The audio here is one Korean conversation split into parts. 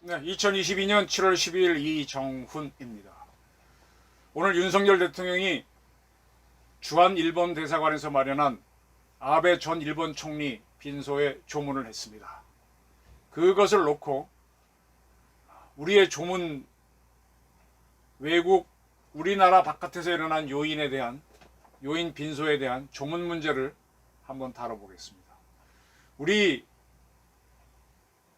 네, 2022년 7월 12일 이정훈입니다. 오늘 윤석열 대통령이 주한 일본 대사관에서 마련한 아베 전 일본 총리 빈소에 조문을 했습니다. 그것을 놓고 우리의 조문 외국 우리나라 바깥에서 일어난 요인에 대한 요인 빈소에 대한 조문 문제를 한번 다뤄보겠습니다. 우리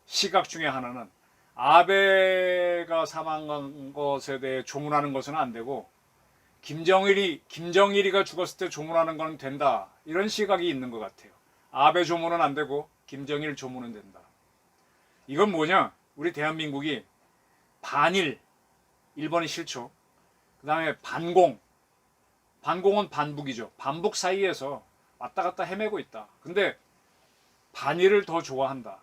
시각 중에 하나는 아베가 사망한 것에 대해 조문하는 것은 안 되고 김정일이 김정일이가 죽었을 때 조문하는 건 된다 이런 시각이 있는 것 같아요. 아베 조문은 안 되고 김정일 조문은 된다. 이건 뭐냐? 우리 대한민국이 반일 일본이 싫죠. 그 다음에 반공 반공은 반북이죠. 반북 사이에서 왔다 갔다 헤매고 있다. 근데 반일을 더 좋아한다.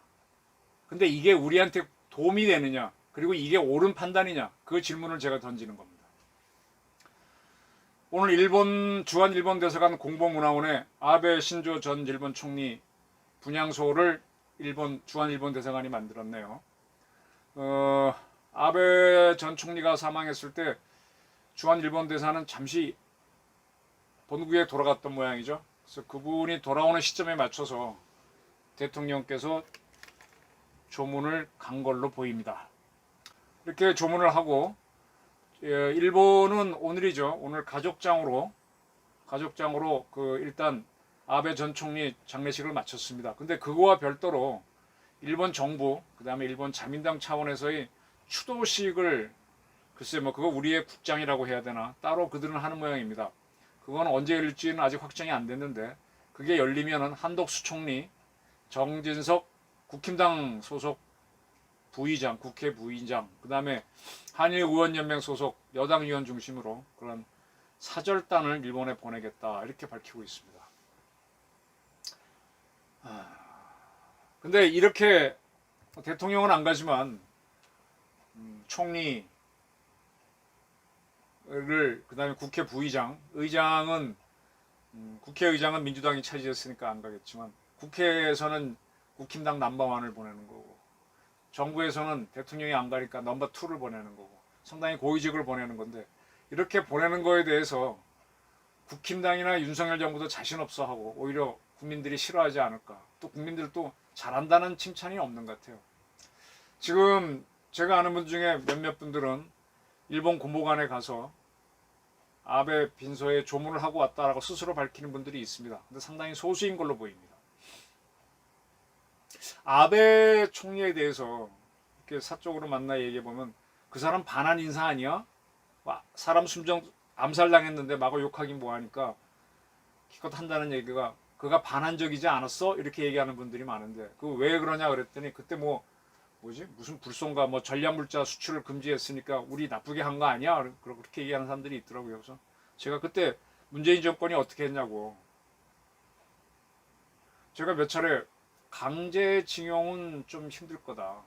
근데 이게 우리한테 도움이 되느냐 그리고 이게 옳은 판단이냐 그 질문을 제가 던지는 겁니다. 오늘 일본 주한 일본 대사관 공보문화원에 아베 신조 전 일본 총리 분향소를 일본 주한 일본 대사관이 만들었네요. 어, 아베 전 총리가 사망했을 때 주한 일본 대사는 잠시 본국에 돌아갔던 모양이죠. 그래서 그분이 돌아오는 시점에 맞춰서 대통령께서 조문을 간 걸로 보입니다. 이렇게 조문을 하고 예, 일본은 오늘이죠. 오늘 가족장으로 가족장으로 그 일단 아베 전 총리 장례식을 마쳤습니다. 근데 그거와 별도로 일본 정부 그다음에 일본 자민당 차원에서의 추도식을 글쎄 뭐 그거 우리의 국장이라고 해야 되나 따로 그들은 하는 모양입니다. 그건 언제 열릴지는 아직 확정이 안 됐는데 그게 열리면은 한덕수 총리, 정진석 국힘당 소속 부의장, 국회 부의장, 그 다음에 한일 의원연맹 소속 여당 의원 중심으로 그런 사절단을 일본에 보내겠다 이렇게 밝히고 있습니다. 아, 근데 이렇게 대통령은 안 가지만 음, 총리 를 그다음에 국회 부의장, 의장은 음, 국회의장은 민주당이 차지했으니까 안 가겠지만 국회에서는 국힘당 넘버원을 보내는 거고 정부에서는 대통령이 안 가니까 넘버 투를 보내는 거고 상당히 고위직을 보내는 건데 이렇게 보내는 거에 대해서 국힘당이나 윤석열 정부도 자신 없어 하고 오히려 국민들이 싫어하지 않을까 또 국민들도 잘한다는 칭찬이 없는 것 같아요. 지금 제가 아는 분 중에 몇몇 분들은 일본 공보관에 가서 아베 빈소에 조문을 하고 왔다라고 스스로 밝히는 분들이 있습니다. 근데 상당히 소수인 걸로 보입니다. 아베 총리에 대해서 이렇게 사적으로 만나 얘기해 보면 그 사람 반한 인사 아니야? 와, 사람 숨정 암살당했는데 마구 욕하긴 뭐하니까 기껏 한다는 얘기가 그가 반한적이지 않았어? 이렇게 얘기하는 분들이 많은데 그 왜 그러냐 그랬더니 그때 뭐 뭐지 무슨 불송가 뭐 전략물자 수출을 금지했으니까 우리 나쁘게 한 거 아니야? 그렇게 얘기하는 사람들이 있더라고요. 그래서 제가 그때 문재인 정권이 어떻게 했냐고 제가 몇 차례 강제징용은 좀 힘들 거다.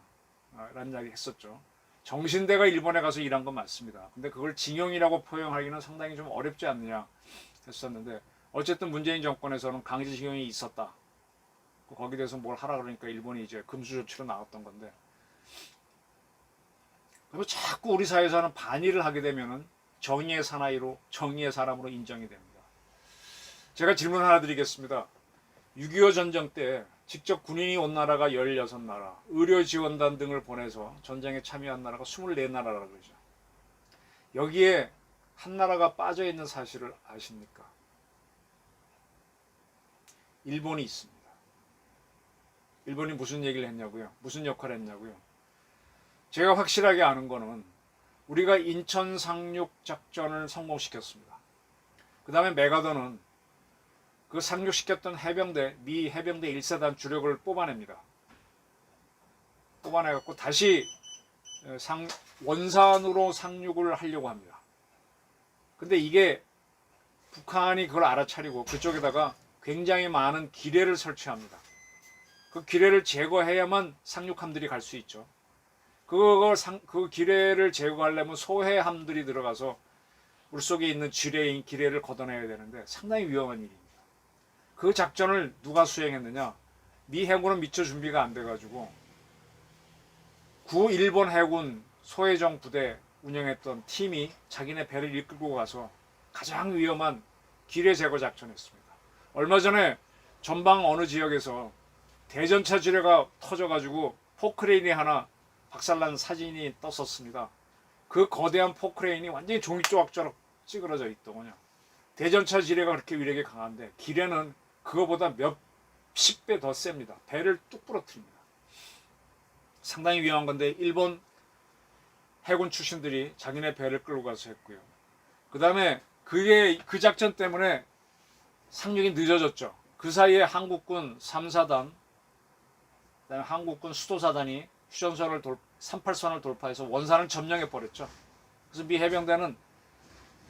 아, 라는 이야기 했었죠. 정신대가 일본에 가서 일한 건 맞습니다. 근데 그걸 징용이라고 표현하기는 상당히 좀 어렵지 않느냐 했었는데 어쨌든 문재인 정권에서는 강제징용이 있었다. 그 거기에 대해서 뭘 하라 그러니까 일본이 이제 금수 조치로 나왔던 건데 그리고 자꾸 우리 사회에서는 반일을 하게 되면은 정의의 사나이로 정의의 사람으로 인정이 됩니다. 제가 질문 하나 드리겠습니다. 6.25 전쟁 때 직접 군인이 온 나라가 16나라, 의료 지원단 등을 보내서 전쟁에 참여한 나라가 24나라라고 그러죠. 여기에 한 나라가 빠져 있는 사실을 아십니까? 일본이 있습니다. 일본이 무슨 얘기를 했냐고요? 무슨 역할을 했냐고요? 제가 확실하게 아는 거는 우리가 인천 상륙 작전을 성공시켰습니다. 그 다음에 메가더는 그 상륙시켰던 해병대 미 해병대 1사단 주력을 뽑아냅니다. 뽑아내갖고 다시 상 원산으로 상륙을 하려고 합니다. 근데 이게 북한이 그걸 알아차리고 그쪽에다가 굉장히 많은 기뢰를 설치합니다. 그 기뢰를 제거해야만 상륙함들이 갈 수 있죠. 그걸 상, 그 기뢰를 제거하려면 소해함들이 들어가서 물 속에 있는 지뢰인 기뢰를 걷어내야 되는데 상당히 위험한 일입니다. 그 작전을 누가 수행했느냐? 미 해군은 미처 준비가 안 돼가지고 구 일본 해군 소해정 부대 운영했던 팀이 자기네 배를 이끌고 가서 가장 위험한 기뢰 제거 작전했습니다. 얼마 전에 전방 어느 지역에서 대전차 지뢰가 터져가지고 포크레인이 하나 박살난 사진이 떴었습니다. 그 거대한 포크레인이 완전히 종이 조각처럼 찌그러져 있더군요. 대전차 지뢰가 그렇게 위력이 강한데 기뢰는 그거보다 몇십 배 더 셉니다. 배를 뚝 부러뜨립니다. 상당히 위험한 건데 일본 해군 출신들이 자기네 배를 끌고 가서 했고요. 그 다음에 그게 그 작전 때문에 상륙이 늦어졌죠. 그 사이에 한국군 3사단, 그다음에 한국군 수도사단이 휴전선을 돌, 38선을 돌파해서 원산을 점령해 버렸죠. 그래서 미 해병대는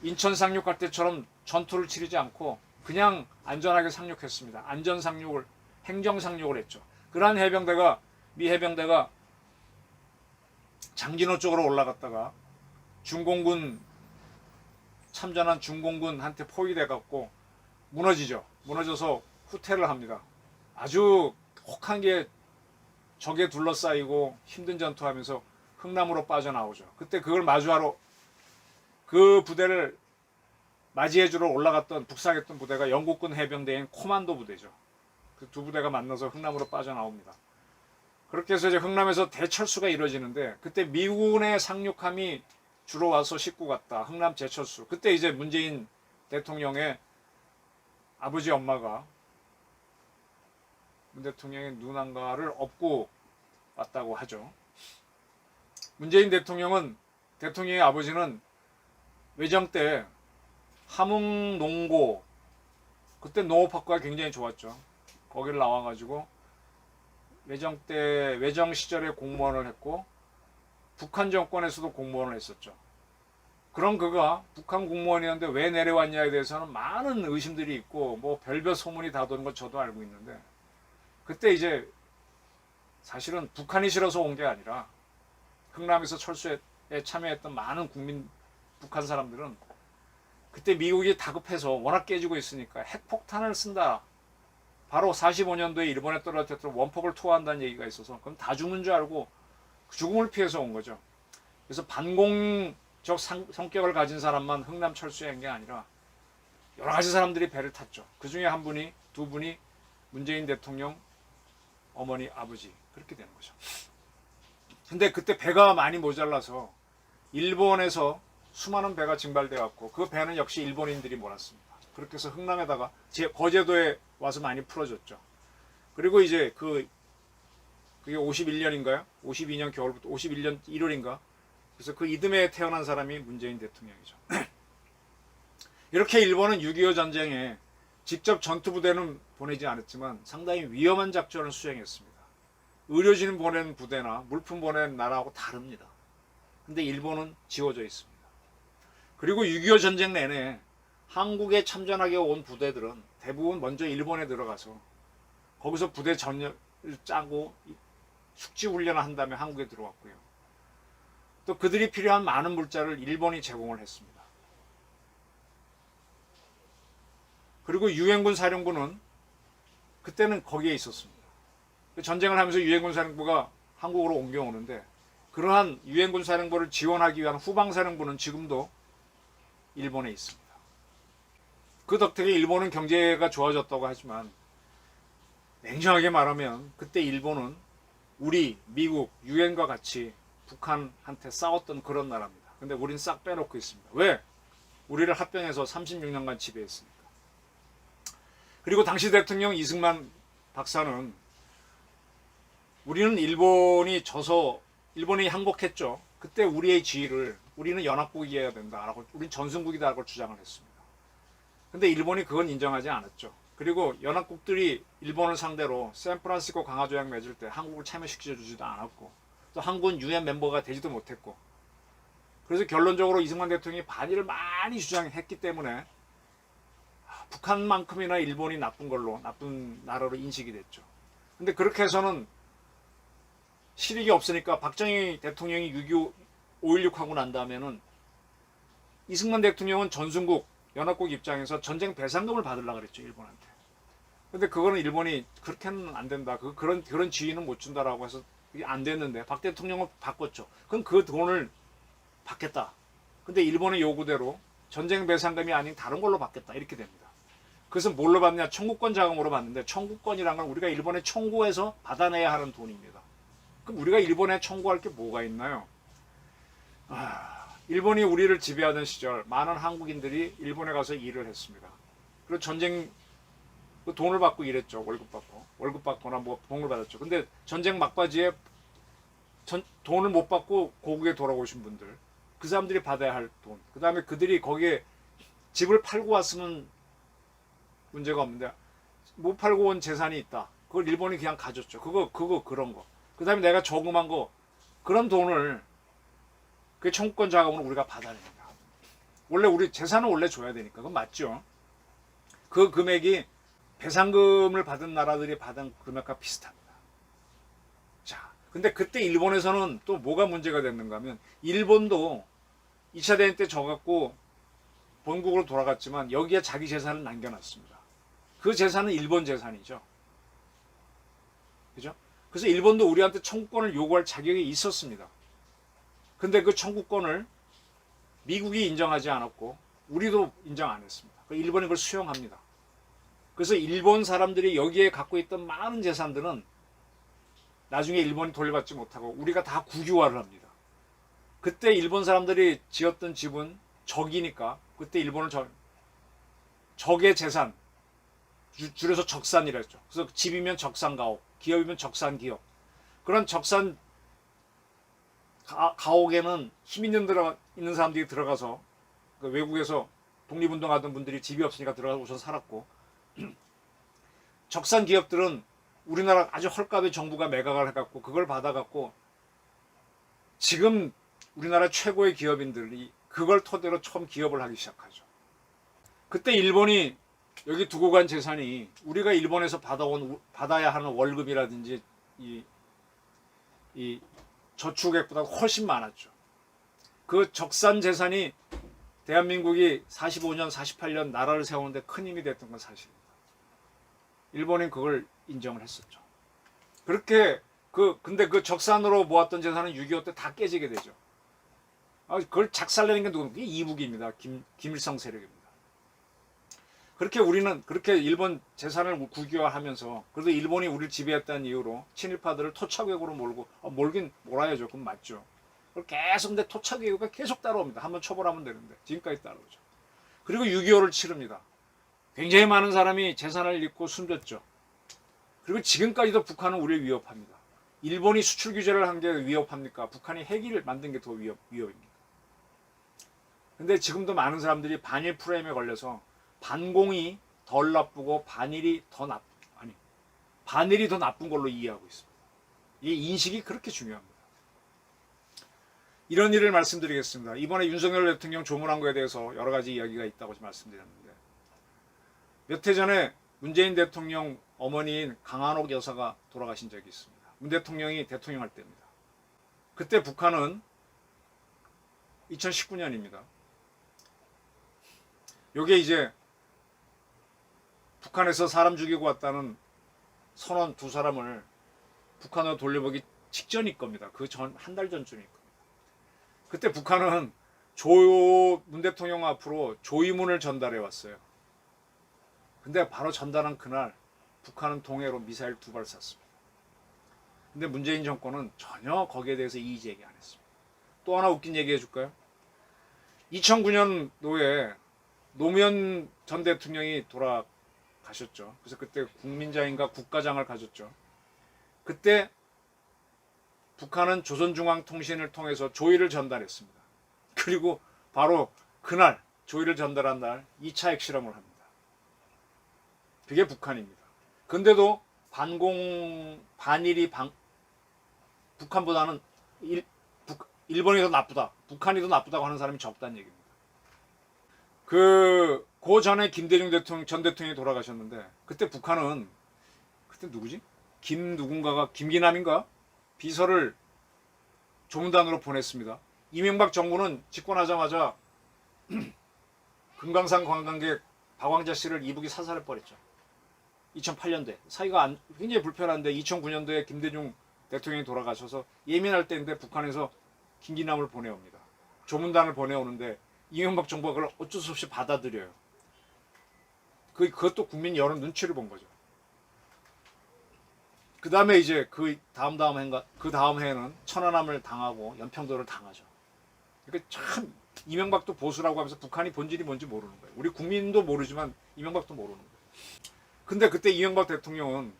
인천 상륙할 때처럼 전투를 치르지 않고 그냥 안전하게 상륙했습니다. 안전 상륙을 행정 상륙을 했죠. 그러한 해병대가 미 해병대가 장진호 쪽으로 올라갔다가 중공군 참전한 중공군한테 포위돼 갖고 무너지죠. 무너져서 후퇴를 합니다. 아주 혹한 게 적에 둘러싸이고 힘든 전투하면서 흥남으로 빠져나오죠. 그때 그걸 마주하러 그 부대를 맞이해주러 올라갔던 북상했던 부대가 영국군 해병대인 코만도 부대죠. 그 두 부대가 만나서 흥남으로 빠져나옵니다. 그렇게 해서 이제 흥남에서 대철수가 이루어지는데 그때 미군의 상륙함이 주로 와서 싣고 갔다. 흥남 제철수. 그때 이제 문재인 대통령의 아버지 엄마가 문 대통령의 누난가를 업고 왔다고 하죠. 문재인 대통령은 대통령의 아버지는 외정 때 함흥 농고 그때 농업학과가 굉장히 좋았죠. 거기를 나와가지고 외정 때 외정 시절에 공무원을 했고 북한 정권에서도 공무원을 했었죠. 그런 그가 북한 공무원이었는데 왜 내려왔냐에 대해서는 많은 의심들이 있고 뭐 별별 소문이 다 도는 거 저도 알고 있는데 그때 이제 사실은 북한이 싫어서 온 게 아니라 흥남에서 철수에 참여했던 많은 국민 북한 사람들은 그때 미국이 다급해서 워낙 깨지고 있으니까 핵폭탄을 쓴다. 바로 45년도에 일본에 떨어졌던 원폭을 투하한다는 얘기가 있어서 그럼 다 죽는 줄 알고 죽음을 피해서 온 거죠. 그래서 반공적 상, 성격을 가진 사람만 흥남 철수에 한 게 아니라 여러 가지 사람들이 배를 탔죠. 그 중에 한 분이 두 분이 문재인 대통령 어머니 아버지 그렇게 되는 거죠. 근데 그때 배가 많이 모자라서 일본에서 수많은 배가 증발돼 갖고 그 배는 역시 일본인들이 몰았습니다. 그렇게 해서 흥남에다가 제 거제도에 와서 많이 풀어줬죠. 그리고 이제 그 그게 51년인가요? 52년 겨울부터 51년 1월인가? 그래서 그 이듬해에 태어난 사람이 문재인 대통령이죠. 이렇게 일본은 6.25 전쟁에 직접 전투 부대는 보내지 않았지만 상당히 위험한 작전을 수행했습니다. 의료진 보낸 부대나 물품 보낸 나라하고 다릅니다. 근데 일본은 지워져 있습니다. 그리고 6.25 전쟁 내내 한국에 참전하게 온 부대들은 대부분 먼저 일본에 들어가서 거기서 부대 전열을 짜고 숙지 훈련을 한 다음에 한국에 들어왔고요. 또 그들이 필요한 많은 물자를 일본이 제공을 했습니다. 그리고 유엔군 사령부는 그때는 거기에 있었습니다. 그 전쟁을 하면서 유엔군 사령부가 한국으로 옮겨오는데 그러한 유엔군 사령부를 지원하기 위한 후방 사령부는 지금도 일본에 있습니다. 그 덕택에 일본은 경제가 좋아졌다고 하지만 냉정하게 말하면 그때 일본은 우리 미국 유엔과 같이 북한한테 싸웠던 그런 나라입니다. 근데 우린 싹 빼놓고 있습니다. 왜? 우리를 합병해서 36년간 지배했으니까. 그리고 당시 대통령 이승만 박사는 우리는 일본이 져서 일본이 항복했죠. 그때 우리의 지위를 우리는 연합국이어야 된다라고 우린 전승국이다라고 주장을 했습니다. 근데 일본이 그건 인정하지 않았죠. 그리고 연합국들이 일본을 상대로 샌프란시스코 강화조약 맺을 때 한국을 참여시켜 주지도 않았고 또 한국은 유엔 멤버가 되지도 못했고 그래서 결론적으로 이승만 대통령이 반일을 많이 주장했기 때문에 북한만큼이나 일본이 나쁜 걸로 나쁜 나라로 인식이 됐죠. 근데 그렇게 해서는 실익이 없으니까 박정희 대통령이 6.25 5.16 하고 난 다음에는 이승만 대통령은 전순국 연합국 입장에서 전쟁 배상금을 받으려고 그랬죠 일본한테. 근데 그거는 일본이 그렇게는 안 된다. 그 그런 그런 지위는 못 준다라고 해서 안 됐는데 박 대통령은 바꿨죠. 그럼 그 돈을 받겠다. 근데 일본의 요구대로 전쟁 배상금이 아닌 다른 걸로 받겠다 이렇게 됩니다. 그래서 뭘로 받냐? 청구권 자금으로 받는데 청구권이란 건 우리가 일본에 청구해서 받아내야 하는 돈입니다. 그럼 우리가 일본에 청구할 게 뭐가 있나요? 아, 일본이 우리를 지배하던 시절 많은 한국인들이 일본에 가서 일을 했습니다. 그리고 전쟁 그 돈을 받고 일했죠. 월급 받고 월급 받거나 뭐 돈을 받았죠. 근데 전쟁 막바지에 전, 돈을 못 받고 고국에 돌아오신 분들 그 사람들이 받아야 할 돈. 그 다음에 그들이 거기에 집을 팔고 왔으면 문제가 없는데 못 팔고 온 재산이 있다. 그걸 일본이 그냥 가졌죠. 그거 그거 그런 거. 그 다음에 내가 저금한 거 그런 돈을 그 청구권 자금으로 우리가 받아냅니다. 원래 우리 재산은 원래 줘야 되니까 그건 맞죠. 그 금액이 배상금을 받은 나라들이 받은 금액과 비슷합니다. 자, 근데 그때 일본에서는 또 뭐가 문제가 됐는가 하면 일본도 2차 대전 때 져갖고 본국으로 돌아갔지만 여기에 자기 재산을 남겨놨습니다. 그 재산은 일본 재산이죠. 그죠? 그래서 일본도 우리한테 청구권을 요구할 자격이 있었습니다. 근데 그 청구권을 미국이 인정하지 않았고 우리도 인정 안 했습니다. 그 일본이 그걸 수용합니다. 그래서 일본 사람들이 여기에 갖고 있던 많은 재산들은 나중에 일본이 돌려받지 못하고 우리가 다 국유화를 합니다. 그때 일본 사람들이 지었던 집은 적이니까 그때 일본은 적, 적의 재산 주- 줄여서 적산이라 했죠. 그래서 집이면 적산가옥, 기업이면 적산기업. 그런 적산 가, 가옥에는 힘 있는 들어 있는 사람들이 들어가서 그 외국에서 독립운동 하던 분들이 집이 없으니까 들어가서 살았고 적산 기업들은 우리나라 아주 헐값에 정부가 매각을 해갖고 그걸 받아갖고 지금 우리나라 최고의 기업인들이 그걸 토대로 처음 기업을 하기 시작하죠. 그때 일본이 여기 두고 간 재산이 우리가 일본에서 받아온 우- 받아야 하는 월급이라든지 이, 이 저축액보다 훨씬 많았죠. 그 적산 재산이 대한민국이 45년, 48년 나라를 세우는데 큰 힘이 됐던 건 사실입니다. 일본은 그걸 인정을 했었죠. 그렇게 그 근데 그 적산으로 모았던 재산은 6.25 때 다 깨지게 되죠. 아, 그걸 작살내는 게 누굽니까? 이북입니다. 김, 김일성 세력입니다. 그렇게 우리는 그렇게 일본 재산을 국유화하면서 그래도 일본이 우리를 지배했다는 이유로 친일파들을 토착외국으로 몰고 아, 몰긴 몰아야죠. 그건 맞죠. 그걸 계속 근데 토착외국가 계속 따라옵니다. 한번 처벌하면 되는데 지금까지 따라오죠. 그리고 6.25를 치릅니다. 굉장히 많은 사람이 재산을 잃고 숨졌죠. 그리고 지금까지도 북한은 우리를 위협합니다. 일본이 수출 규제를 한 게 위협합니까? 북한이 핵을 만든 게 더 위협, 위협입니다. 근데 지금도 많은 사람들이 반일 프레임에 걸려서 반공이 덜 나쁘고 반일이 더 나, 아니, 반일이 더 나쁜 걸로 이해하고 있습니다. 이 인식이 그렇게 중요합니다. 이런 일을 말씀드리겠습니다. 이번에 윤석열 대통령 조문한 거에 대해서 여러 가지 이야기가 있다고 말씀드렸는데 몇 해 전에 문재인 대통령 어머니인 강한옥 여사가 돌아가신 적이 있습니다. 문 대통령이 대통령 할 때입니다. 그때 북한은 2019년입니다. 요게 이제 북한에서 사람 죽이고 왔다는 선원 두 사람을 북한으로 돌려보기 직전일 겁니다. 그 전 한 달 전쯤일 겁니다. 그때 북한은 조 문 대통령 앞으로 조의문을 전달해 왔어요. 근데 바로 전달한 그날 북한은 동해로 미사일 두 발 쐈습니다. 근데 문재인 정권은 전혀 거기에 대해서 이의 제기 안 했습니다. 또 하나 웃긴 얘기 해줄까요? 2009년도에 노무현 전 대통령이 돌아 가셨죠. 그래서 그때 국민자인가 국가장을 가졌죠. 그때 북한은 조선중앙통신을 통해서 조의를 전달했습니다. 그리고 바로 그날 조의를 전달한 날 2차 핵실험을 합니다. 그게 북한입니다. 근데도 반공 반일이 방, 북한보다는 일, 북, 일본이 더 나쁘다. 북한이 더 나쁘다고 하는 사람이 적다는 얘기입니다. 그, 그 전에 김대중 대통령, 전 대통령이 돌아가셨는데, 그때 북한은, 그때 누구지? 김 누군가가, 김기남인가? 비서를 조문단으로 보냈습니다. 이명박 정부는 집권하자마자 금강산 관광객 박왕자 씨를 이북이 사살해 버렸죠. 2008년도에 사이가 안- 굉장히 불편한데 2009년도에 김대중 대통령이 돌아가셔서 예민할 때인데 북한에서 김기남을 보내옵니다. 조문단을 보내오는데 이명박 정부가 그걸 어쩔 수 없이 받아들여요. 그 그것도 국민 여론 눈치를 본 거죠. 그 다음에 이제 그 다음 다음 해인가 그 다음 해에는 천안함을 당하고 연평도를 당하죠. 그러니까 참 이명박도 보수라고 하면서 북한이 본질이 뭔지 모르는 거예요. 우리 국민도 모르지만 이명박도 모르는 거예요. 근데 그때 이명박 대통령은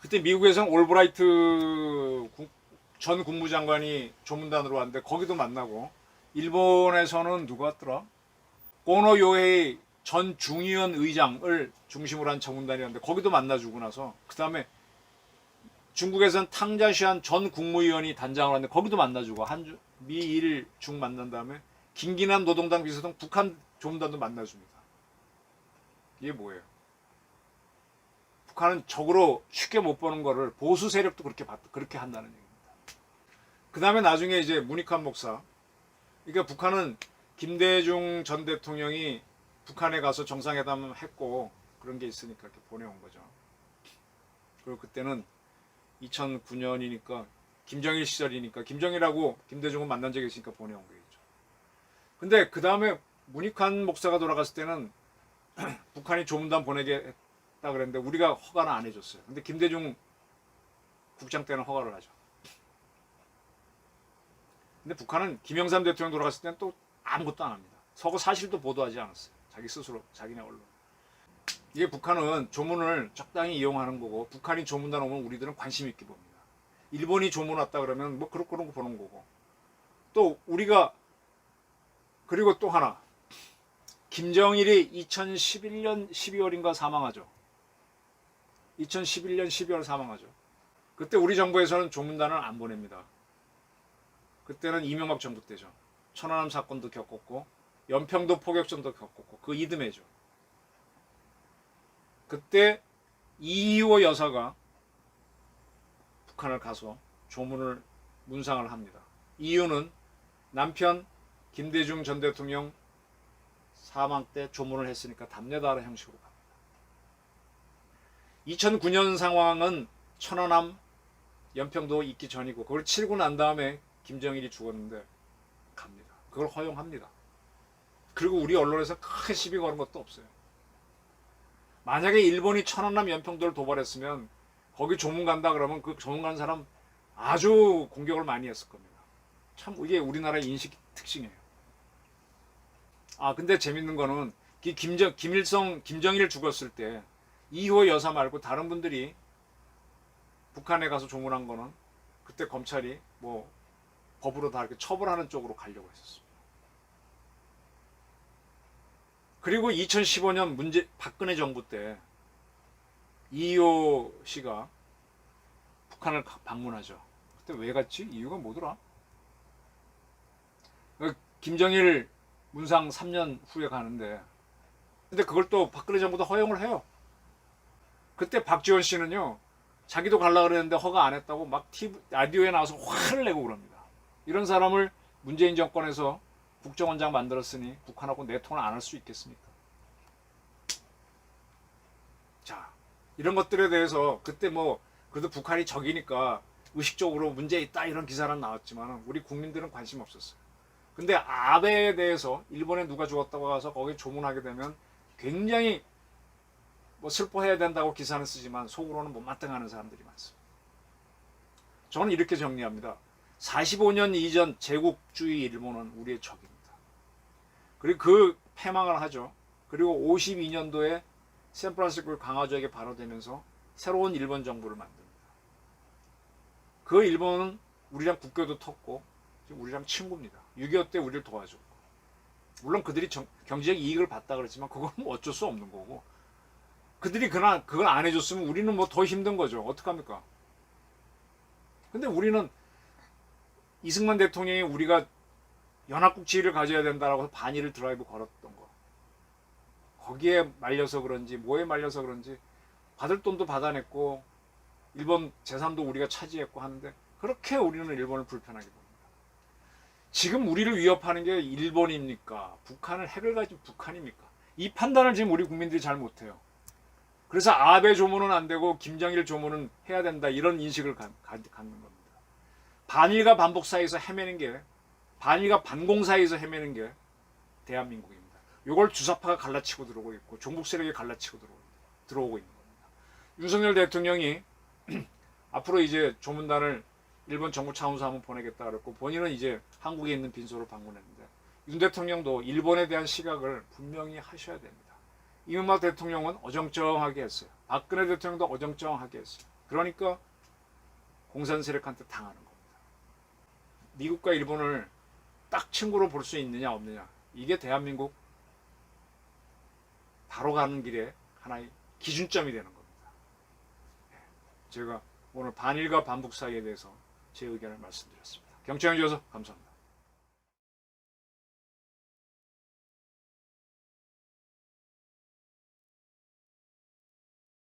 그때 미국에서는 올브라이트 국- 전 국무장관이 조문단으로 왔는데 거기도 만나고 일본에서는 누가 왔더라? 고노 요헤이 전 중의원 의장을 중심으로 한 정문단이었는데 거기도 만나주고 나서 그 다음에 중국에선 탕자시안 전 국무위원이 단장을 하는데 거기도 만나주고 한주 미일 중 만난 다음에 김기남 노동당 비서동 북한 조문단도 만나줍니다. 이게 뭐예요? 북한은 적으로 쉽게 못 보는 거를 보수 세력도 그렇게 봤, 그렇게 한다는 얘기입니다. 그 다음에 나중에 이제 문익환 목사. 그러니까 북한은 김대중 전 대통령이 북한에 가서 정상회담을 했고 그런 게 있으니까 이렇게 보내온 거죠. 그리고 그때는 2009년이니까 김정일 시절이니까 김정일하고 김대중은 만난 적이 있으니까 보내온 거겠죠. 근데 그 다음에 문익환 목사가 돌아갔을 때는 북한이 조문단 보내게 했다 그랬는데 우리가 허가는 안 해줬어요. 근데 김대중 국장 때는 허가를 하죠. 근데 북한은 김영삼 대통령 돌아갔을 때는 또 아무것도 안 합니다. 서거 사실도 보도하지 않았어요. 자기 스스로 자기네 언론. 이게 북한은 조문을 적당히 이용하는 거고 북한이 조문단 오면 우리들은 관심 있게 봅니다. 일본이 조문 왔다 그러면 뭐 그런 그런 거 보는 거고 또 우리가 그리고 또 하나 김정일이 2011년 12월인가 사망하죠. 2011년 12월 사망하죠. 그때 우리 정부에서는 조문단을 안 보냅니다. 그때는 이명박 정부 때죠. 천안함 사건도 겪었고 연평도 포격전도 겪었고 그 이듬해죠. 그때 이희호 여사가 북한을 가서 조문을 문상을 합니다. 이유는 남편 김대중 전 대통령 사망 때 조문을 했으니까 답례다라는 형식으로 갑니다. 2009년 상황은 천안함 연평도 있기 전이고 그걸 치르고 난 다음에 김정일이 죽었는데 갑니다. 그걸 허용합니다. 그리고 우리 언론에서 크게 시비 거는 것도 없어요. 만약에 일본이 천안함 연평도를 도발했으면 거기 조문 간다 그러면 그 조문 간 사람 아주 공격을 많이 했을 겁니다. 참 이게 우리나라의 인식 특징이에요. 아 근데 재밌는 거는 이 김정 김일성 김정일 죽었을 때 이호 여사 말고 다른 분들이 북한에 가서 조문한 거는 그때 검찰이 뭐 법으로 다 이렇게 처벌하는 쪽으로 가려고 했었습니다. 그리고 2015년 문제 박근혜 정부 때 이호 씨가 북한을 가- 방문하죠. 그때 왜 갔지? 이유가 뭐더라? 그 김정일 문상 3년 후에 가는데 근데 그걸 또 박근혜 정부도 허용을 해요. 그때 박지원 씨는요 자기도 갈라 그랬는데 허가 안 했다고 막 TV, 라디오에 나와서 화를 내고 그럽니다. 이런 사람을 문재인 정권에서 국정원장 만들었으니 북한하고 내통을 안 할 수 있겠습니까? 자, 이런 것들에 대해서 그때 뭐 그래도 북한이 적이니까 의식적으로 문제 있다 이런 기사는 나왔지만 우리 국민들은 관심 없었어요. 근데 아베에 대해서 일본에 누가 죽었다고 가서 거기 조문하게 되면 굉장히 뭐 슬퍼해야 된다고 기사는 쓰지만 속으로는 못마땅하는 사람들이 많습니다. 저는 이렇게 정리합니다. 45년 이전 제국주의 일본은 우리의 적입니다. 그리고 그 패망을 하죠. 그리고 52년도에 샌프란시스코 강화도에게 발효되면서 새로운 일본 정부를 만듭니다. 그 일본은 우리랑 국교도 텄고 우리랑 친구입니다. 6.25 때 우리를 도와줬고 물론 그들이 정- 경제적 이익을 봤다 그랬지만 그건 뭐 어쩔 수 없는 거고 그들이 그날 그걸 안 해줬으면 우리는 뭐 더 힘든 거죠. 어떡합니까? 근데 우리는 이승만 대통령이 우리가 연합국 지위를 가져야 된다라고 반일을 드라이브 걸었던 거. 거기에 말려서 그런지 뭐에 말려서 그런지 받을 돈도 받아냈고 일본 재산도 우리가 차지했고 하는데 그렇게 우리는 일본을 불편하게 봅니다. 지금 우리를 위협하는 게 일본입니까? 북한을 핵을 가진 북한입니까? 이 판단을 지금 우리 국민들이 잘 못해요. 그래서 아베 조문은 안 되고 김정일 조문은 해야 된다 이런 인식을 가, 가, 갖는 겁니다. 반일과 반복 사이에서 헤매는 게 반일과 반공 사이에서 헤매는 게 대한민국입니다. 이걸 주사파가 갈라치고 들어오고 있고 종북 세력이 갈라치고 들어오고, 있는 겁니다. 윤석열 대통령이 앞으로 이제 조문단을 일본 정부 차원서 한번 보내겠다 그랬고 본인은 이제 한국에 있는 빈소를 방문했는데 윤 대통령도 일본에 대한 시각을 분명히 하셔야 됩니다. 이명박 대통령은 어정쩡하게 했어요. 박근혜 대통령도 어정쩡하게 했어요. 그러니까 공산 세력한테 당하는 겁니다. 미국과 일본을 딱 친구로 볼 수 있느냐 없느냐 이게 대한민국 바로 가는 길에 하나의 기준점이 되는 겁니다. 예, 제가 오늘 반일과 반북 사이에 대해서 제 의견을 말씀드렸습니다. 경청해 주셔서 감사합니다.